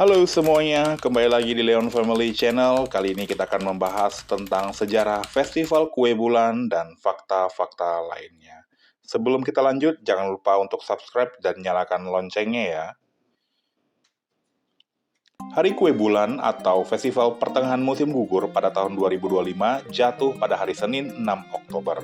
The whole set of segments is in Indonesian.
Halo semuanya, kembali lagi di Leon Family Channel. Kali ini kita akan membahas tentang sejarah Festival Kue Bulan dan fakta-fakta lainnya. Sebelum kita lanjut, jangan lupa untuk subscribe dan nyalakan loncengnya ya. Hari Kue Bulan atau Festival Pertengahan Musim Gugur pada tahun 2025 jatuh pada hari Senin 6 Oktober.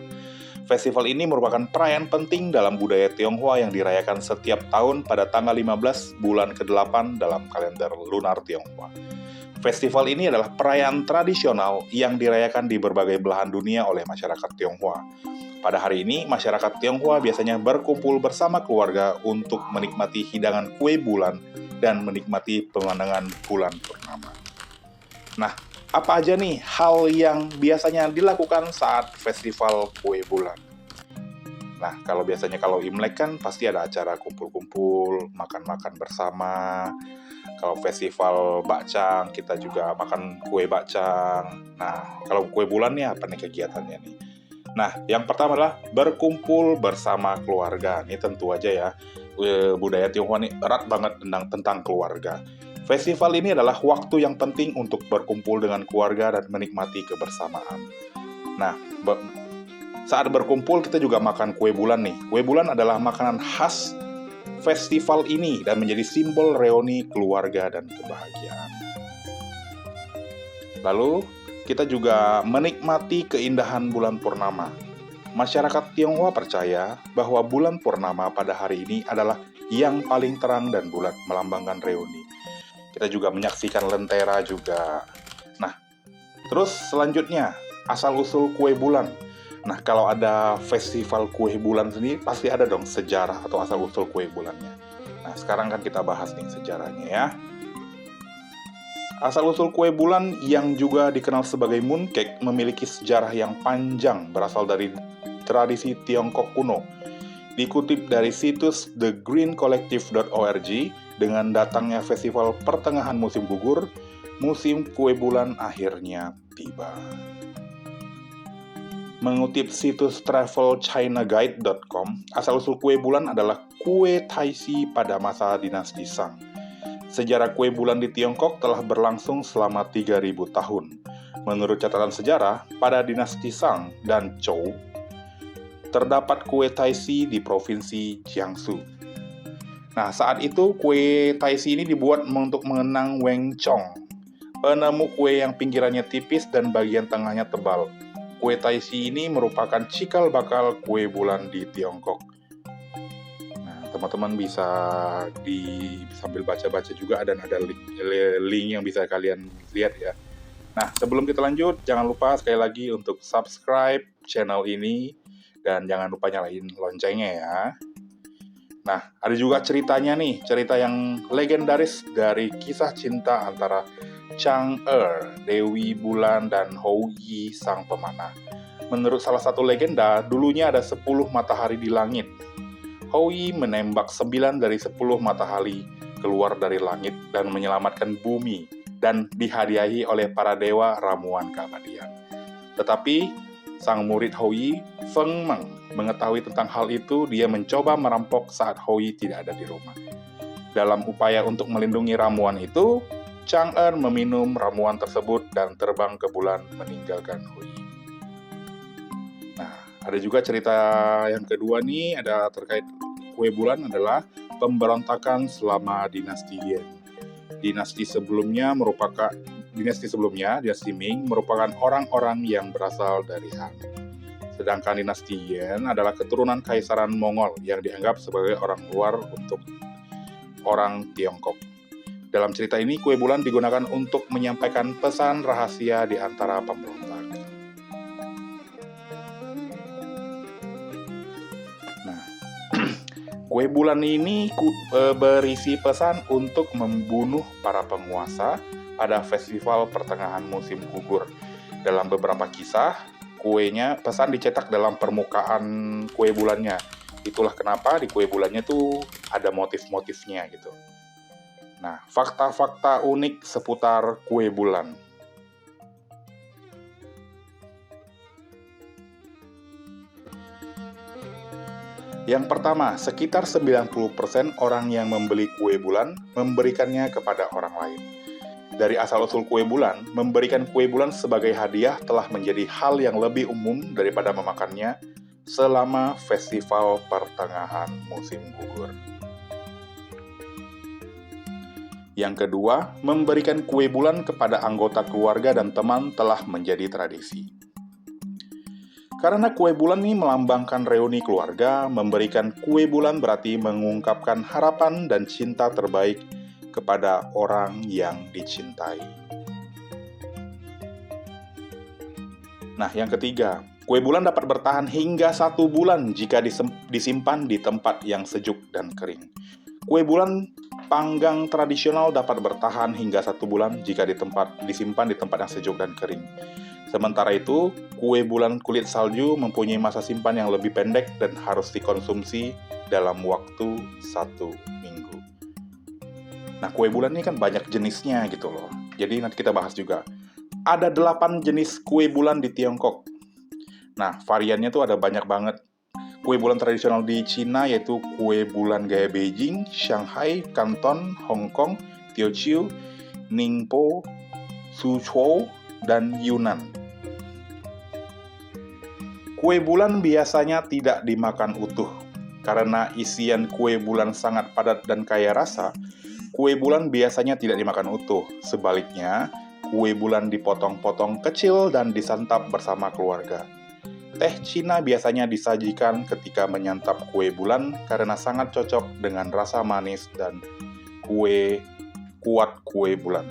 Festival ini merupakan perayaan penting dalam budaya Tionghoa yang dirayakan setiap tahun pada tanggal 15 bulan ke-8 dalam kalender lunar Tionghoa. Festival ini adalah perayaan tradisional yang dirayakan di berbagai belahan dunia oleh masyarakat Tionghoa. Pada hari ini, masyarakat Tionghoa biasanya berkumpul bersama keluarga untuk menikmati hidangan kue bulan dan menikmati pemandangan bulan purnama. Nah, apa aja nih hal yang biasanya dilakukan saat festival kue bulan? Nah, kalau biasanya kalau Imlek kan pasti ada acara kumpul-kumpul, makan-makan bersama. Kalau festival bakcang, kita juga makan kue bakcang. Nah, kalau kue bulan nih apa nih kegiatannya nih? Nah, yang pertama adalah berkumpul bersama keluarga. Ini tentu aja ya, budaya Tionghoa ini erat banget tentang tentang keluarga. Festival ini adalah waktu yang penting untuk berkumpul dengan keluarga dan menikmati kebersamaan. Nah, saat berkumpul kita juga makan kue bulan nih. Kue bulan adalah makanan khas festival ini dan menjadi simbol reuni keluarga dan kebahagiaan. Lalu, kita juga menikmati keindahan bulan purnama. Masyarakat Tionghoa percaya bahwa bulan purnama pada hari ini adalah yang paling terang dan bulat melambangkan reuni kita juga menyaksikan lentera juga. Nah, terus selanjutnya asal-usul kue bulan. Nah, kalau ada festival kue bulan sendiri, pasti ada dong sejarah atau asal-usul kue bulannya. Nah, sekarang kan kita bahas nih sejarahnya ya. Asal-usul kue bulan yang juga dikenal sebagai mooncake memiliki sejarah yang panjang berasal dari tradisi Tiongkok kuno. Dikutip dari situs thegreencollective.org, dengan datangnya festival pertengahan musim gugur, musim kue bulan akhirnya tiba. Mengutip situs travelchinaguide.com, asal-usul kue bulan adalah kue Taisi pada masa dinasti Shang. Sejarah kue bulan di Tiongkok telah berlangsung selama 3000 tahun. Menurut catatan sejarah, pada dinasti Shang dan Zhou, terdapat kue Taisi di provinsi Jiangsu. Nah, saat itu kue Taisi ini dibuat untuk mengenang Weng Chong, penemu kue yang pinggirannya tipis dan bagian tengahnya tebal. Kue Taisi ini merupakan cikal bakal kue bulan di Tiongkok. Nah, teman-teman bisa di sambil baca-baca juga dan ada link, link yang bisa kalian lihat ya. Nah, sebelum kita lanjut, jangan lupa sekali lagi untuk subscribe channel ini dan jangan lupa nyalain loncengnya ya. Nah, ada juga ceritanya nih, cerita yang legendaris dari kisah cinta antara Chang Er, Dewi Bulan, dan Hou Yi, sang pemanah. Menurut salah satu legenda, dulunya ada 10 matahari di langit. Hou Yi menembak 9 dari 10 matahari keluar dari langit dan menyelamatkan bumi dan dihadiahi oleh para dewa ramuan keabadian. Tetapi Sang murid Hoi, Feng Meng, mengetahui tentang hal itu, dia mencoba merampok saat Hoi tidak ada di rumah. Dalam upaya untuk melindungi ramuan itu, Chang Er meminum ramuan tersebut dan terbang ke bulan meninggalkan Hoi. Nah, ada juga cerita yang kedua nih, ada terkait kue bulan adalah pemberontakan selama dinasti Yen. Dinasti sebelumnya merupakan dinasti sebelumnya, dinasti Ming, merupakan orang-orang yang berasal dari Han. Sedangkan dinasti Yen adalah keturunan kaisaran Mongol yang dianggap sebagai orang luar untuk orang Tiongkok. Dalam cerita ini, kue bulan digunakan untuk menyampaikan pesan rahasia di antara pemberontak. Kue bulan ini e, berisi pesan untuk membunuh para penguasa, pada festival pertengahan musim gugur. Dalam beberapa kisah, kuenya pesan dicetak dalam permukaan kue bulannya. Itulah kenapa di kue bulannya tuh ada motif-motifnya gitu. Nah, fakta-fakta unik seputar kue bulan. Yang pertama, sekitar 90% orang yang membeli kue bulan memberikannya kepada orang lain. Dari asal-usul kue bulan, memberikan kue bulan sebagai hadiah telah menjadi hal yang lebih umum daripada memakannya selama festival pertengahan musim gugur. Yang kedua, memberikan kue bulan kepada anggota keluarga dan teman telah menjadi tradisi. Karena kue bulan ini melambangkan reuni keluarga, memberikan kue bulan berarti mengungkapkan harapan dan cinta terbaik kepada orang yang dicintai. Nah, yang ketiga, kue bulan dapat bertahan hingga satu bulan jika disimpan di tempat yang sejuk dan kering. Kue bulan panggang tradisional dapat bertahan hingga satu bulan jika di tempat disimpan di tempat yang sejuk dan kering. Sementara itu, kue bulan kulit salju mempunyai masa simpan yang lebih pendek dan harus dikonsumsi dalam waktu satu minggu. Nah, kue bulan ini kan banyak jenisnya gitu loh. Jadi nanti kita bahas juga. Ada delapan jenis kue bulan di Tiongkok. Nah, variannya tuh ada banyak banget. Kue bulan tradisional di Cina yaitu kue bulan gaya Beijing, Shanghai, Canton, Hong Kong, Teochew, Ningpo, Suzhou, dan Yunnan. Kue bulan biasanya tidak dimakan utuh. Karena isian kue bulan sangat padat dan kaya rasa, kue bulan biasanya tidak dimakan utuh. Sebaliknya, kue bulan dipotong-potong kecil dan disantap bersama keluarga. Teh Cina biasanya disajikan ketika menyantap kue bulan karena sangat cocok dengan rasa manis dan kue kuat kue bulan.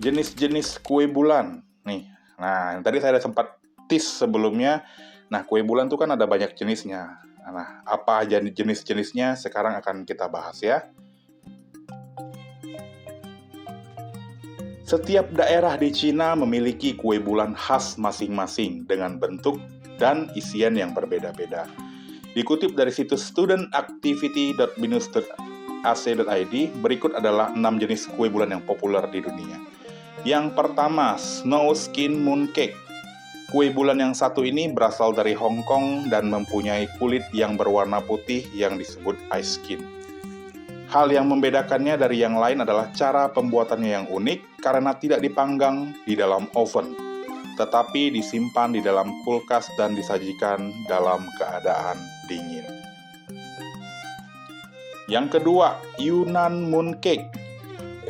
Jenis-jenis kue bulan. Nih, nah tadi saya ada sempat tis sebelumnya. Nah, kue bulan tuh kan ada banyak jenisnya. Nah, apa aja jenis-jenisnya sekarang akan kita bahas ya. Setiap daerah di Cina memiliki kue bulan khas masing-masing dengan bentuk dan isian yang berbeda-beda. Dikutip dari situs studentactivity.binus.ac.id, berikut adalah 6 jenis kue bulan yang populer di dunia. Yang pertama, Snow Skin Mooncake Kue bulan yang satu ini berasal dari Hong Kong dan mempunyai kulit yang berwarna putih yang disebut ice skin. Hal yang membedakannya dari yang lain adalah cara pembuatannya yang unik karena tidak dipanggang di dalam oven, tetapi disimpan di dalam kulkas dan disajikan dalam keadaan dingin. Yang kedua, Yunnan Mooncake.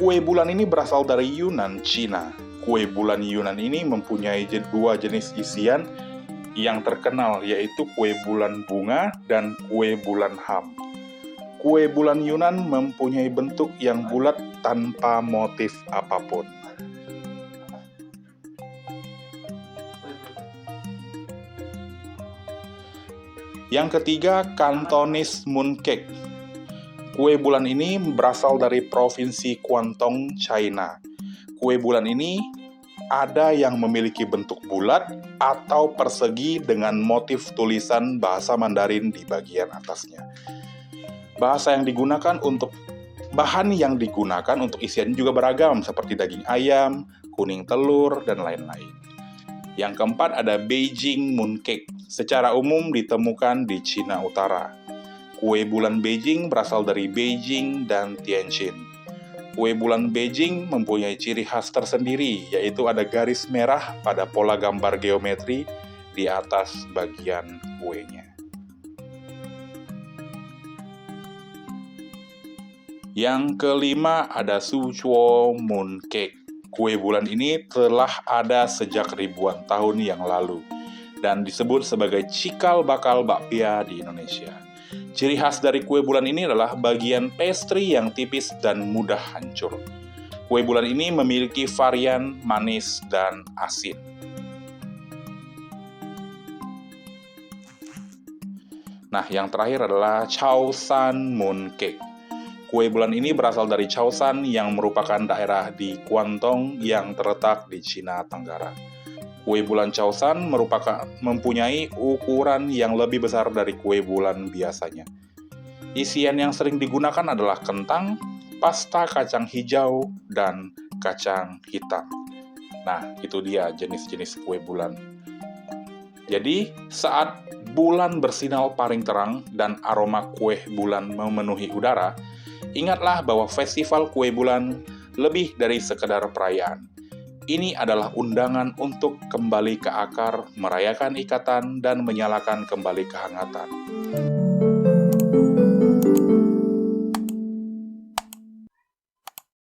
Kue bulan ini berasal dari Yunnan, Cina kue bulan Yunan ini mempunyai dua jenis isian yang terkenal yaitu kue bulan bunga dan kue bulan ham. Kue bulan Yunan mempunyai bentuk yang bulat tanpa motif apa pun. Yang ketiga, Cantonese Mooncake. Kue bulan ini berasal dari provinsi Guangdong, China kue bulan ini ada yang memiliki bentuk bulat atau persegi dengan motif tulisan bahasa Mandarin di bagian atasnya. Bahasa yang digunakan untuk bahan yang digunakan untuk isian juga beragam seperti daging ayam, kuning telur, dan lain-lain. Yang keempat ada Beijing Mooncake. Secara umum ditemukan di Cina Utara. Kue bulan Beijing berasal dari Beijing dan Tianjin. Kue bulan Beijing mempunyai ciri khas tersendiri, yaitu ada garis merah pada pola gambar geometri di atas bagian kuenya. Yang kelima ada Suchuo Mooncake. Kue bulan ini telah ada sejak ribuan tahun yang lalu dan disebut sebagai cikal bakal bakpia di Indonesia. Ciri khas dari kue bulan ini adalah bagian pastry yang tipis dan mudah hancur. Kue bulan ini memiliki varian manis dan asin. Nah, yang terakhir adalah Chaosan Mooncake. Kue bulan ini berasal dari Chaosan yang merupakan daerah di Guangdong yang terletak di Cina Tenggara. Kue bulan Chaosan merupakan mempunyai ukuran yang lebih besar dari kue bulan biasanya. Isian yang sering digunakan adalah kentang, pasta kacang hijau, dan kacang hitam. Nah, itu dia jenis-jenis kue bulan. Jadi, saat bulan bersinar paling terang dan aroma kue bulan memenuhi udara, ingatlah bahwa festival kue bulan lebih dari sekedar perayaan. Ini adalah undangan untuk kembali ke akar, merayakan ikatan, dan menyalakan kembali kehangatan.